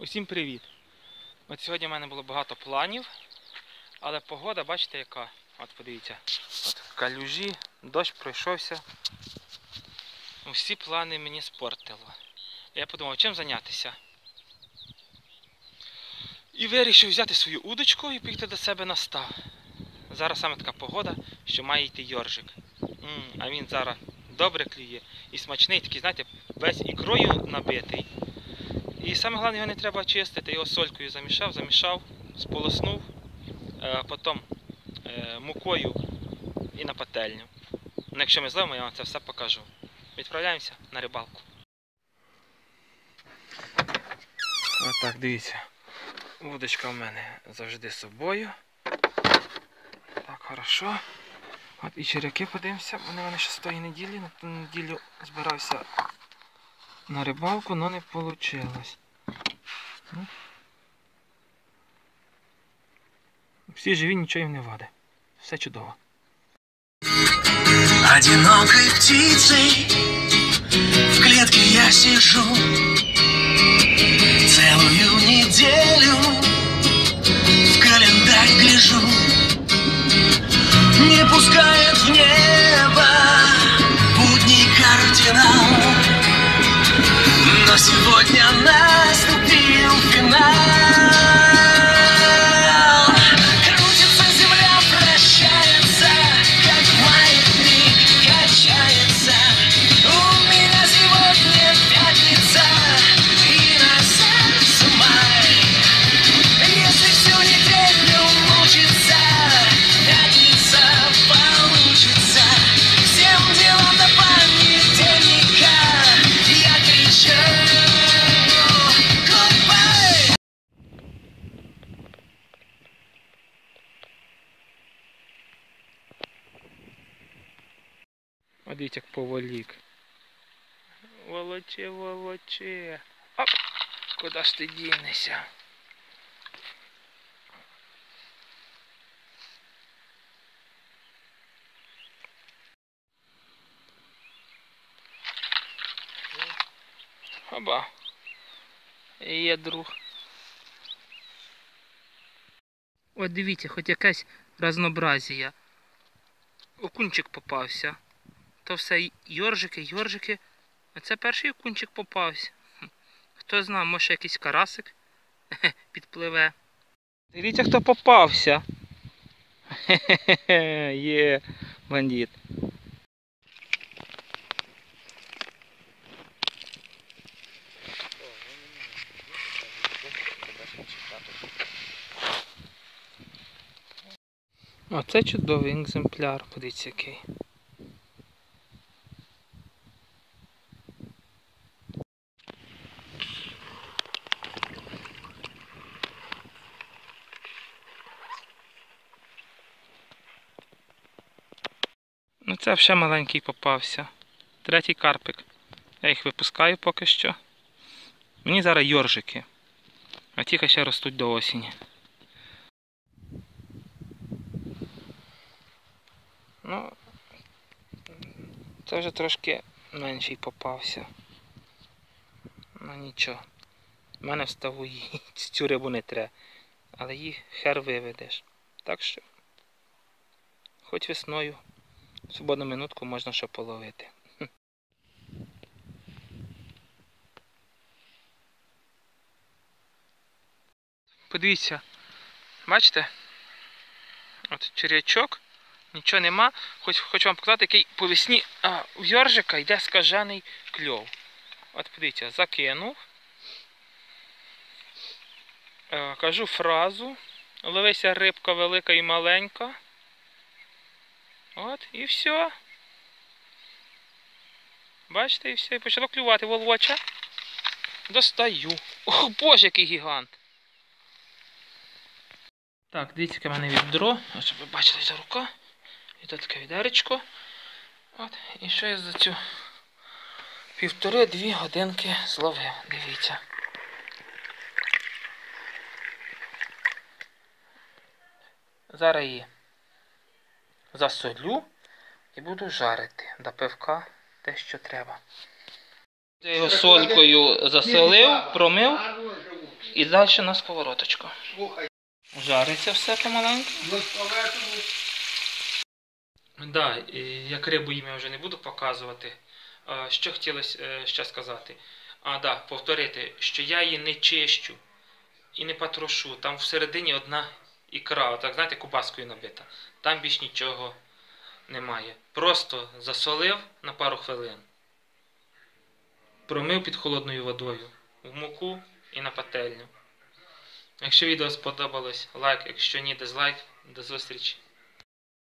Усім привіт! От сьогодні в мене було багато планів, але погода, бачите, яка? От подивіться, от калюжі, дощ пройшовся. Усі плани мені спортило. Я подумав, чим зайнятися. І вирішив взяти свою удочку і поїхати до себе на став. Зараз саме така погода, що має йти йоржик. М, а він зараз добре клює і смачний, такий, знаєте, весь ікрою набитий. І саме головне його не треба чистити, його солькою замішав, замішав, сполоснув, е, потім е, мукою і на пательню. Ну, якщо ми зловимо, я вам це все покажу. Відправляємося на рибалку. Отак, дивіться. Вудочка в мене завжди з собою. Так, хорошо. От і черяки подивимося, вони в мене ще з тої неділі, на ту неділю збирався на рибалку, але не вийшло. Всі живі, нічого їм не ваде. Все чудово. Одинокой птицей в клетке я сижу От дивіться, як поволік. Волоче, волоче. Оп! Куди ж ти дінешся? Оба. Є друг. От дивіться, хоч якесь разнообразія. Окунчик попався. То все йоржики, йоржики. А це перший окунчик попався. Хто знає, може якийсь карасик підпливе. Дивіться, хто попався. Хе-хе-хе, є бандит. Оце чудовий екземпляр, подивіться який. Ну це ще маленький попався. Третій карпик. Я їх випускаю поки що. Мені зараз йоржики. А ті ще ростуть до осені. Ну, це вже трошки менший попався. Ну нічого. У мене в ставу її цю рибу не треба. Але їх хер виведеш. Так що, хоч весною, свободну минутку можна ще половити. Подивіться, бачите? От черячок, нічого нема. Хоч хочу вам показати, який по весні а, в йоржика йде скажений кльов. От подивіться, закинув. Е, кажу фразу. Ловися рибка велика і маленька. От, і все. Бачите, і все. І почало клювати волоча. Достаю. О, боже, який гігант. Так, дивіться, яке в мене відро, Ось, ви бачили за рука. І тут таке відеречко. От, і що я за цю півтори-дві годинки зловив. Дивіться. Зараз її засолю і буду жарити до пивка те, що треба. Я його солькою засолив, промив І далі на сковородочку. Жариться все помаленьку. Да, як рибу їм я вже не буду показувати. Що хотілося е, ще сказати? А, да, повторити, що я її не чищу і не патрошу. Там всередині одна ікра, так знаєте, кубаскою набита. Там більш нічого немає. Просто засолив на пару хвилин. Промив під холодною водою в муку і на пательню. Якщо відео сподобалось, лайк, якщо ні, дизлайк. До зустрічі.